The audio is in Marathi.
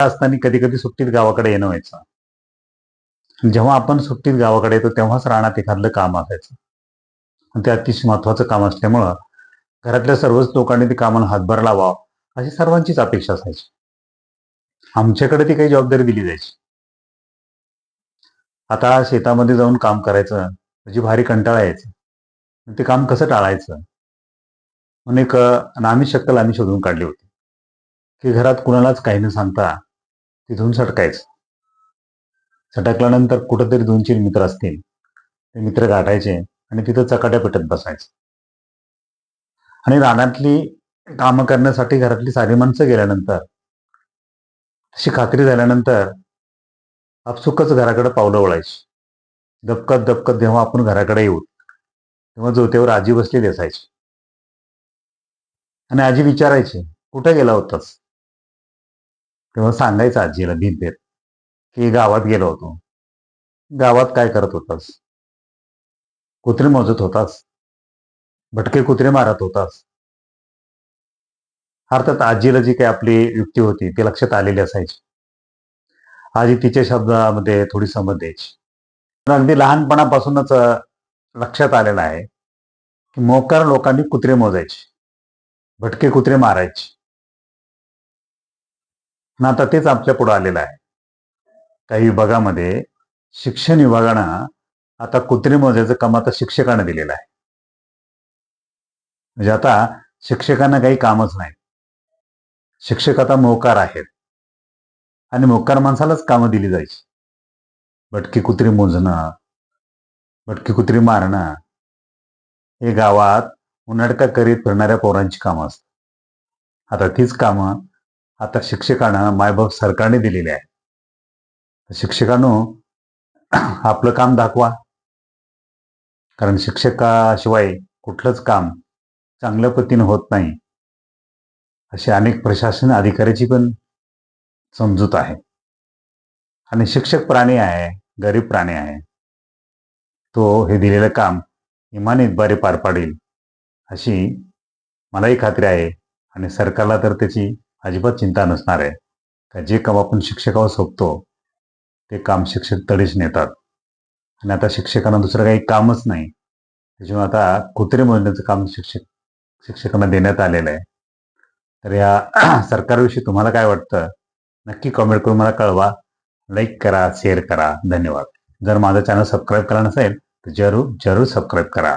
असताना कधी कधी सुट्टीत गावाकडे येणं व्हायचं. जेव्हा आपण सुट्टीत गावाकडे येतो तेव्हाच रानात एखादलं काम असायचं. ते अतिशय महत्वाचं काम असल्यामुळं घरातल्या सर्वच लोकांनी ते कामाला हातभार लावा अशी सर्वांचीच अपेक्षा असायची. आमच्याकडे ती काही जबाबदारी दिली जायची. आता शेतामध्ये जाऊन काम करायचं म्हणजे भारी कंटाळा यायचं. ते काम कसं टाळायचं? म्हणून एक नामी शक्कल आम्ही शोधून काढली होती. की घरात कुणालाच काही न सांगता तिथून सटकायचं. सटकल्यानंतर कुठंतरी दोन तीन मित्र असतील. ते मित्र गाठायचे आणि तिथं चकाट्या पेटत बसायचं. आणि रानातली कामं करण्यासाठी घरातली सारी माणसं गेल्यानंतर अशी खात्री झाल्यानंतर आपसुकच घराकडे पावलं वळायची दबकत दबकत जेव्हा आपण घराकडे येऊ तेव्हा जोत्यावर आजी बसलेली असायची आणि आजी विचारायची कुठे गेला होतास? तेव्हा सांगायचं आजीला भिंतेत की गावात गेलो होतो. गावात काय करत होतास? कुत्रे मोजत होतास? भटके कुत्रे मारत होतास? अर्थात आजीला जी काही आपली युक्ती होती ती लक्षात आलेली असायची. आजी तिच्या शब्दामध्ये थोडी समज द्यायची. अगदी लहानपणापासूनच लक्षात आलेलं आहे की मोकार लोकांनी कुत्रे मोजायचे. भटके कुत्रे मारायचे. ना आता तेच आपल्या पुढे आलेलं आहे. काही विभागामध्ये शिक्षण विभागानं आता कुत्री मोजायचं काम आता शिक्षकांना दिलेलं आहे. म्हणजे आता शिक्षकांना काही कामच नाही. शिक्षक आता मोकार आहेत. आणि मोकार माणसालाच कामं दिली जायची. भटकी कुत्री मोजणं भटकी कुत्री मारणं हे गावात उन्हाडका करीत फिरणाऱ्या पोरांची कामं असतात. आता तीच कामं आता शिक्षकांना मायबाप सरकारने दिलेले आहे. शिक्षकांनो आपलं काम दाखवा. कारण शिक्षकाशिवाय कुठलंच काम चांगल्या पद्धतीनं होत नाही. असे अनेक प्रशासन अधिकाऱ्याची पण समजूत आहे. आणि शिक्षक प्राणी आहे गरीब प्राणी आहे. तो हे दिलेलं काम इमानीतबारे पार पाडेल अशी मलाही खात्री आहे. आणि सरकारला तर त्याची अजिबात चिंता नसणार आहे. का जे काम आपण शिक्षकावर सोपतो ते काम शिक्षक तडीच नेतात. आणि आता शिक्षकांना दुसरं काही कामच नाही. त्याच्यामुळे आता कुत्रे मोजण्याचं काम शिक्षक शिक्षकांना देण्यात आलेलं आहे. तर या सरकारविषयी तुम्हाला काय वाटतं? नक्की कमेंट करून मला कळवा. लाईक करा शेअर करा. धन्यवाद. जर माझं चॅनल सबस्क्राईब करा नसेल तर जरूर जरूर सबस्क्राईब करा.